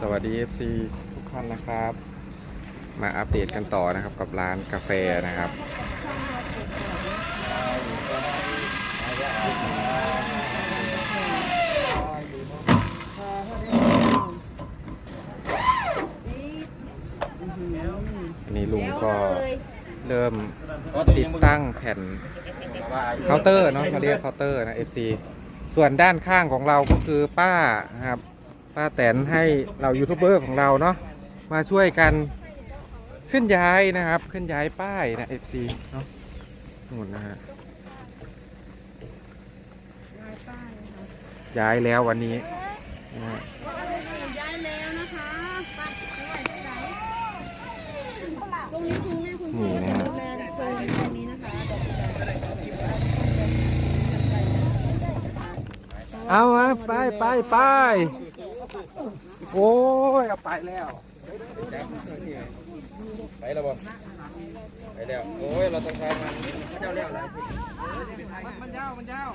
สวัสดี FC ทุกท่านนะครับ มาอัปเดตกันต่อนะครับกับร้านกาแฟนะครับ อันนี้ลุงก็เริ่มติดตั้งแผ่นเคาน์เตอร์เนาะมาเรียกเคาน์เตอร์นะ FC ส่วนด้านข้างของเราก็คือป้านะครับ ป้าแตนให้เรายูทูบเบอร์ของเราเนาะมาช่วยกันขึ้นย้ายนะครับขึ้นย้ายป้ายนะ FC เนาะนู่นนะฮะย้ายแล้ววันนี้นะฮะย้ายแล้วนะคะตรงนี้คุณแม่คุณพ่อจะดูแลโซนตรงนี้นะคะเอาอะไปไปไป โอ้ยเอาไปแล้วไปแล้วบ่ไปแล้ว โอ้ย เราต้องทำมันเจ้าเลี้ยวมันยาว มันยาว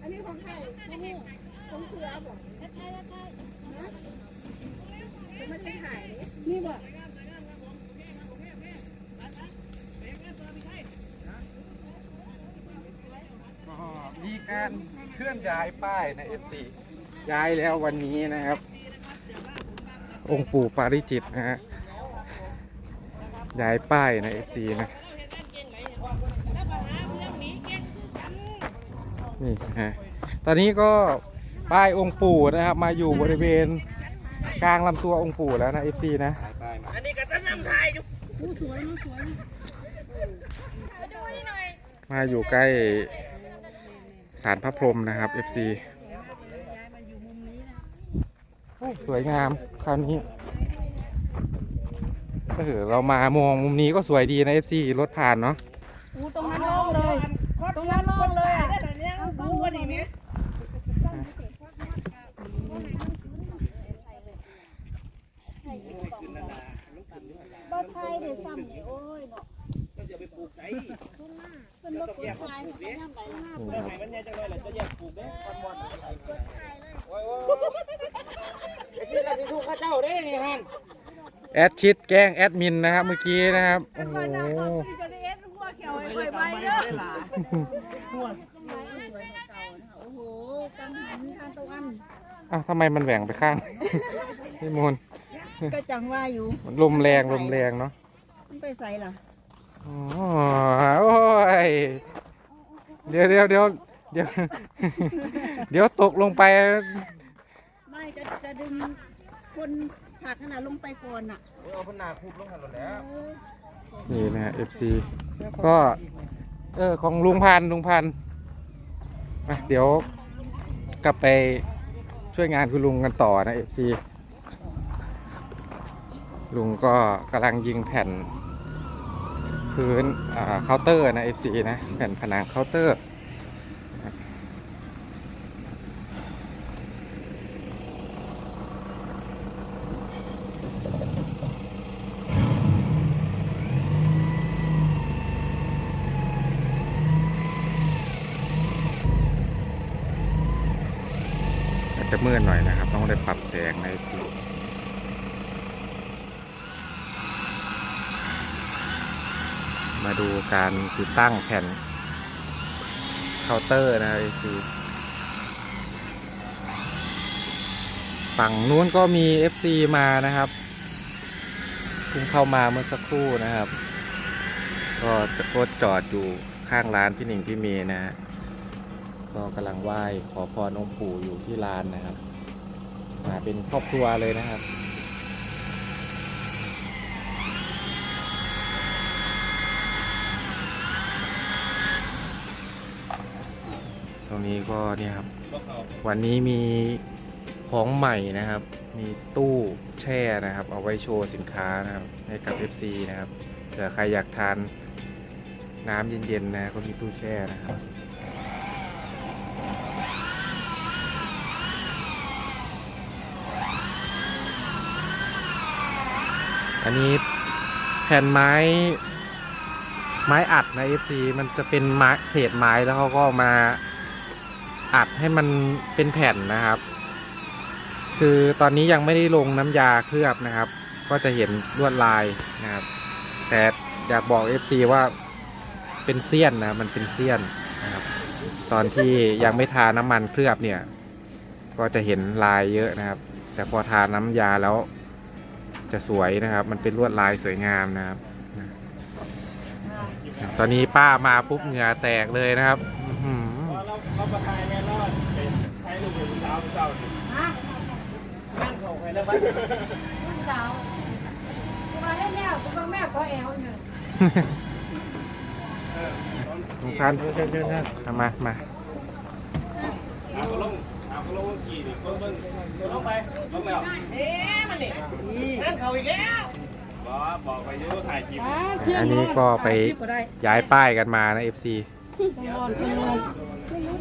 อันนี้ของใครของเสือบอกใช่ใช่ไม่ได้ถ่ายนี่บอก ก็มี การเคลื่อนย้ายป้ายนะ FC ย้ายแล้ววันนี้นะครับ องค์ปู่ปาริจิตนะฮะย้ายป้ายนะ FC นะนี่นะฮะตอนนี้ก็ป้ายองค์ปู่นะครับ มาอยู่บริเวณกลางลำตัวองค์ปู่แล้วนะ FC นะสวยนะสวยมาอยู่ใกล้ สารพระพรหมนะครับ FC โอ้สวยงามคราวนี้เออเรามามองมุมนี้ก็สวยดีนะ FC รถผ่านเนาะอู้ตรงนั้นโล่งเลย ตรงนั้นโล่งเลยอะดูวันนี้มั้ยบ้านไทยเดี๋ยวซ้ำโอ้ยเนาะเป็นรถ คนไทยของย่ำไปหน้านี่ครับมันเนี่ยจังเลยแหละจะแยกปลูกได้คอนมอนโอ้ยโอ้ยไอ้ที่เราที่ถูกข้าเจ้าได้นี่ฮันแอดชิดแกล้งแอดมินนะครับเมื่อกี้นะครับโอ้โหโอ้โหกังหันทานตะวันอ้าวทำไมมันแหว่งไปข้าง พี่มูลก็จังว่าอยู่ลมแรงลมแรงเนาะมันไปใส่ล่ะอ๋อ โอ้ยเดี๋ยวเดี๋ยวเดี๋ยวเดี๋ยวเดี๋ยวตกลงไป ไม่จะจะดึงคนผลักขนาดลงไปก่อนอะเอาพนาคูบลงหันแล้วนี่นะฮะ FC ก็ เออของลุงพันธุ์ลุงพันธุ์มาเดี๋ยวกลับไปช่วยงานคุณลุงกันต่อนะ FC ลุงก็กำลังยิงแผ่น พื้นเคาน์เตอร์นะ FC นะแผ่นผนังเคาน์เตอร์อาจจะมืดหน่อยนะครับ ต้องได้ปรับแสงในสี มาดูการติดตั้งแผ่นเคาน์เตอร์นะคือฝั่งนู้นก็มี FC มานะครับเพิ่งเข้ามาเมื่อสักครู่นะครับ ก็รถจอดอยู่ข้างร้านพี่หนิงพี่เมย์นะฮะก็กำลังไหว้ขอพรองค์ปู่อยู่ที่ลานนะครับ มาเป็นครอบครัวเลยนะครับ ตรงนี้ก็เนี่ยครับ วันนี้มีของใหม่นะครับ มีตู้แช่นะครับ เอาไว้โชว์สินค้านะครับให้กับ FC นะครับเผื่อใครอยากทานน้ำเย็นๆนะก็มีตู้แช่นะครับอันนี้แผ่นไม้ไม้อัดนะ FC มันจะเป็นไม้เศษไม้แล้วเขาก็มา อัดให้มันเป็นแผ่นนะครับ คือตอนนี้ยังไม่ได้ลงน้ำยาเคลือบนะครับ ก็จะเห็นลวดลายนะครับ แต่อยากบอก FC ว่าเป็นเสี้ยนนะมันเป็นเสี้ยนนะครับ ตอนที่ยังไม่ทาน้ำมันเคลือบเนี่ย ก็จะเห็นลายเยอะนะครับ แต่พอทาน้ำยาแล้วจะสวยนะครับ มันเป็นลวดลายสวยงามนะครับ ตอนนี้ป้ามาปุ๊บเหงื่อแตกเลยนะครับอื้อหือเราเราประทายแน่นอนเป็นใช้ลูก เป็นสาวเจ้านั่งเขาไปแล้วบ้านสาวมาให้แนวกูฟังแม่ก็แอลเนี่ยลุงพันธุ์เชิญเชิญเชิญเอามามาเขาลงเขาลงกี่นี่เบิ้งเบิ้งลงไปลงแล้วเอ๊ะมันนี่นั่นเขาอีกแล้วบอกบอกไปเยอะถ่ายคลิปอันนี้ก็ไปย้ายป้ายกันมานะ FC ไม่รู้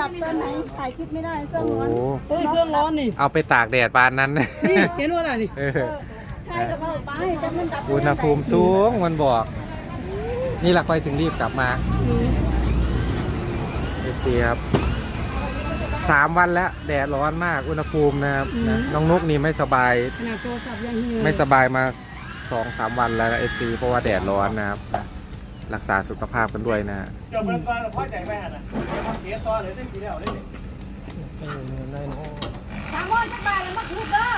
ดับตอนไหนถ่ายคลิปไม่ได้เครื่โอ้องร้อนเฮ้ยเครื่องร้อนนี่เอาไปตากแดดปานนั้นนี่เห็นว่าอะไรนี่เออใช่กับเอาไปจะมันดับอุณหภูมิสูงมันบอก นี่แหละค่อยถึงรีบกลับมา FC ครับสามวันแล้วแดดร้อนมากอุณหภูมินะครับนะน้องนุกนี่ไม่สบาย ขนาดโทรศัพท์ยังเหี่ยวไม่สบายมาสองสามวันแล้วนะ FC เพราะว่าแดดร้อนนะครับนะ รักษาสุขภาพกันด้วยนะเจ้าเบิ้งก่อนพ่อใจแม่น่ะเสียตัวเลยได้กี่แล้วได้สามโมงจะไปแล้วมาคืนเด้อ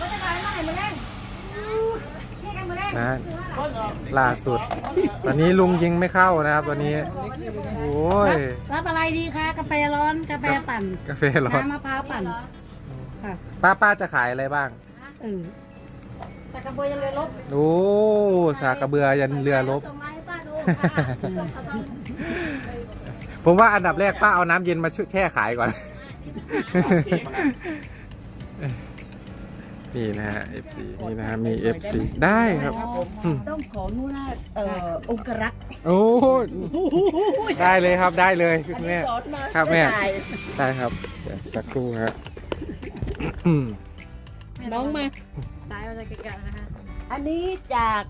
มาจะไปมาไหนมาเล่นนี่กันมาเล่นนะล่าสุด ตอนนี้ลุงยิงไม่เข้านะครับตอนนี้โอ้ยรับอะไรดีคะ กาแฟร้อน กาแฟปั่น กาแฟร้อนน้ำมะพร้าวปั่นค่ะป้าป้าจะขายอะไรบ้างเออ สักกระเบยยังเลยลบโอ้สากกระเบือยันเรือรบส่งมาให้ป้าดูผมว่าอันดับแรกป้าเอาน้ำเย็นมาช่วยแช่ขายก่อน นี่นะฮะ FC นี่นะฮะมี FC ได้ครับอืมต้องขอนู่นนะเอ่อองครักษ์โอ้ได้เลยครับได้เลยคุอันณนี้แม่ สอนมาครับแม่ถ่ายได้ครับเดี๋ยวสักครู่ฮะอืมน้องมา สายมาจากไกลๆนะคะอันนี้จาก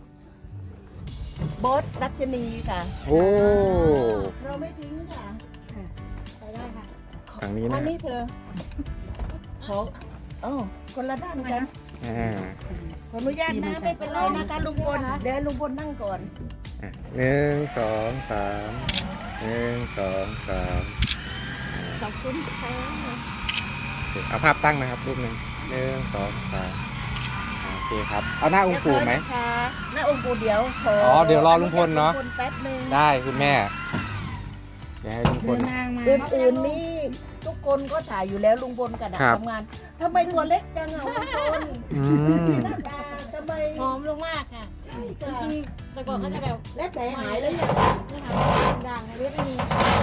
โบสรัชนีค่ะ โอ้เราไม่ทิ้งค่ะ ไปได้ค่ะฝั่งนี้อันะนนี้เธอขอเอ้าคนละด้านกันอ่าขออนุญาตนะไม่เป็นไรนะคะลุงพลเดี๋ยวลุงพลนั่งก่อน อะหนึ่งสองสามหนึ่งสองสามขอบคุณค่ะโอเคเอาภาพตั้งนะครับรูปหนึ่งหนึ่งสองสามโอ เคครับ เอาหน้าองค์ปู่ไหม เรียบร้อยนะคะหน้าองค์ปู่เดี๋ยวขออ๋อเดี๋ยวรอลุงพลเนอะ ลุงพลแป๊บนึงได้คุณแม่เดี๋ยวให้ลุงพเดิลนทางมาอื่นๆนี่ทุกคนก็ถ่ายอยู่แล้วลุงพลกระดาษครับ ทำงานทำไมตัวเล็กจังอะลุงพลอืมหน้าตาทำไมหอมลงมากค่ะใช่จค่ะริงๆแต่ก่อนก็จะแบบและแผลหายแล้วยังนี่ค่ะดังๆเล็บไม่มี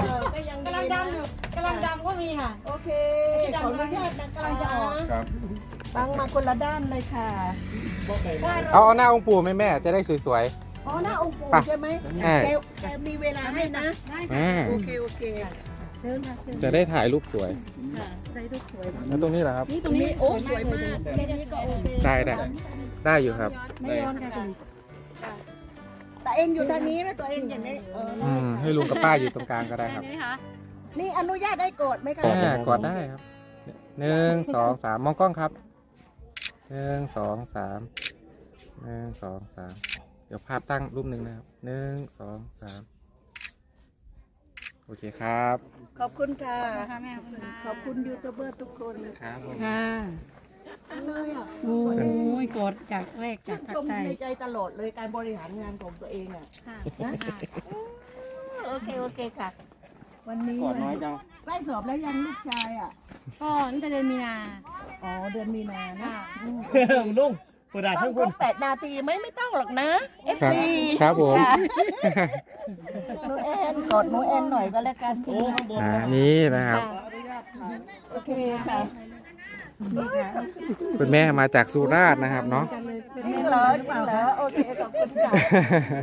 เออก็ยังกำลังดำอยู่กำลังดำก็มีค่ะ โอเคขออนุญาตนะกำลังจะออก ครับ ตั้งมาคนละด้านเลยค่ะว่าเราเอาเอาหน้าองค์ปู่ไหมแม่จะได้สวย อ๋อหน้าองค์ปู่ไปใช่ไหมใช่ แกแกมีเวลาให้นะได้ๆค่ะอ่าโอเคโอเคเดินค่ะเชิญจะได้ถ่ายรูปสวยค่ะได้รูปสวยแล้วตรงนี้เหรอครับ นี่ตตรรงงนี้นี้โอ้สวยมากแค่นี้ก็โอเคได้ได้ได้อยู่ครับ ไม่ย้อนค่ะคุณแต่เองอยู่ทางนี้นะตัวเองอย่างนี้เอออืมให้ลุงกับป้าอยู่ตรงกลางก็ได้ครับนี่ค่ะนี่อนุญาตได้โกรธไหมคะ อ่ากอดได้ครับหนึ่งสองสามมองกล้องครับ หนึ่งสองสามหนึ่งสองสามเดี๋ยวภาพตั้งรูปหนึ่งนะครับหนึ่งสองสามโอเคครับ ขอบคุณค่ะ ค่ะแม่ขอบคุณค่ะขอบคุณยูทูบเบอร์ทุกคนครับผมค่ะโอ้ยกดจากแรกจากภาชคมใต้ในใจตลอดเลยการบริหารงานของตัวเองอะค่ะโอเคโอเคค่ะ วันนี้กอดน้อยจัง ใกล้สอบแล้วยังลูกชายอะ ก็ตั้งแต่เดือนมีนาอ๋อเดือนมีนานะค่ะอืมลุงเปิดด่าต้อทั้งงคครนบแปดนาทีไหมไม่ต้องหรอกนะเอฟครับซีครับผมหนูแอนกอดหนูแอนหน่อยก็แล้วกันโอ้ข้างบนอ่านี่นะครับ โอเคค่ะ คุณแม่มาจากสุราษฎร์นะครับเนาะจริงเหรอจริงเหรอโอเคขอบคุณค่ะ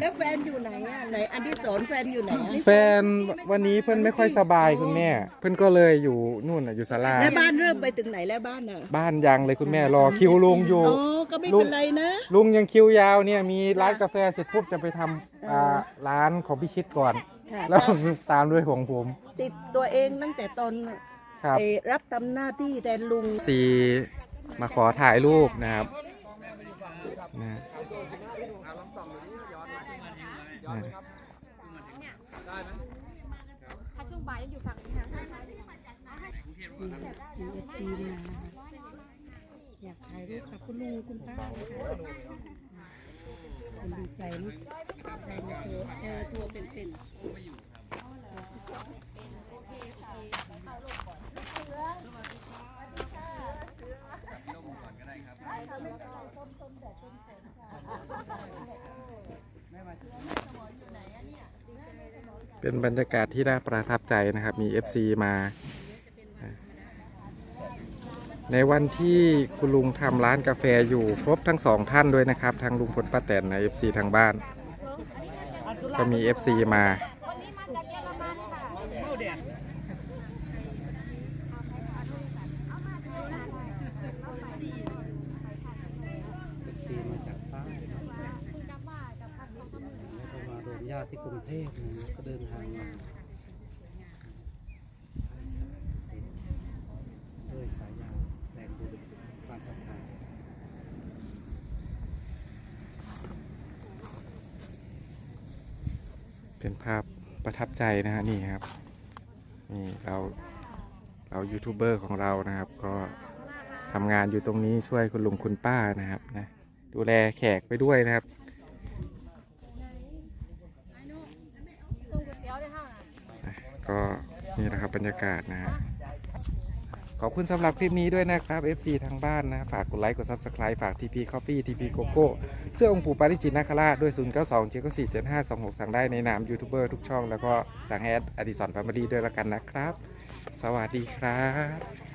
แล้วแฟนอยู่ไหนอะไหนอันที่สอนแฟนอยู่ไหนอะแฟนวันนี้เพื่อนไม่ค่อยสบายคุณแม่ เพื่อนก็เลยอยู่นู่นน่ะอยู่ศาลาแล้วบ้านเริ่มไปถึงไหนแล้วบ้านอะบ้านยังเลยคุณแม่รอคิวลุงอยู่ อ๋อก็ไม่เป็นไรนะ ลุงยังคิวยาวเนี่ยมีร้านกาแฟเสร็จปุ๊บจะไปทำอ่าร้านของพี่ชิดก่อน ค่ะ แล้วตามด้วยของผม ติดตัวเองตั้งแต่ตอน ครับเอ่อรับทำหน้าที่แทนลุง ซีมาขอถ่ายรูปนะครับนะนะถ้าช่วงบ่ายยังอยู่ฝั่งนี้นะมีเอฟซีมานะคะอยากถ่ายรูปกับคุณลุงคุณป้านะคะเป็นดีใจเนาะได้มาเจอเจอตัวเป็นๆ เป็นบรรยากาศที่น่าประทับใจนะครับ มี FC มา ในวันที่คุณลุงทำร้านกาแฟอยู่ครบทั้งสองท่านด้วยนะครับ ทั้งลุงพลป้าแตนใน FC ทางบ้าน ก็มี FC มาวันนี้มาจากเยอรมันค่ะ เอฟซีมาจากใต้แล้วก็มารวมญาติ ที่กรุงเทพนะแล้วก็เดินทางมาด้วยสายยาวแรงบุญความศรัทธาเป็นภาพประทับใจนะฮะนี่ครับนี่เราเรายูทูบเบอร์ของเรานะครับ ก็ทำงานอยู่ตรงนี้ช่วยคุณลุงคุณป้านะครับนะดูแลแขกไปด้วยนะครับ ก็นี่นะครับบรรยากาศนะฮะขอบคุณสำหรับคลิปนี้ด้วยนะครับ FC ทางบ้านนะ ฝากกดไลค์ กด Subscribe ฝาก TP Coffee TP Coco เสื้อองค์ปู่ปาริจิตนาคราชด้วย 0 9 2 7 4 7 5 2 6 สั่งได้ในนามยูทูบเบอร์ทุกช่อง แล้วก็สั่งแอดอดิสรแฟมิลี่ด้วยละกันนะครับ สวัสดีครับ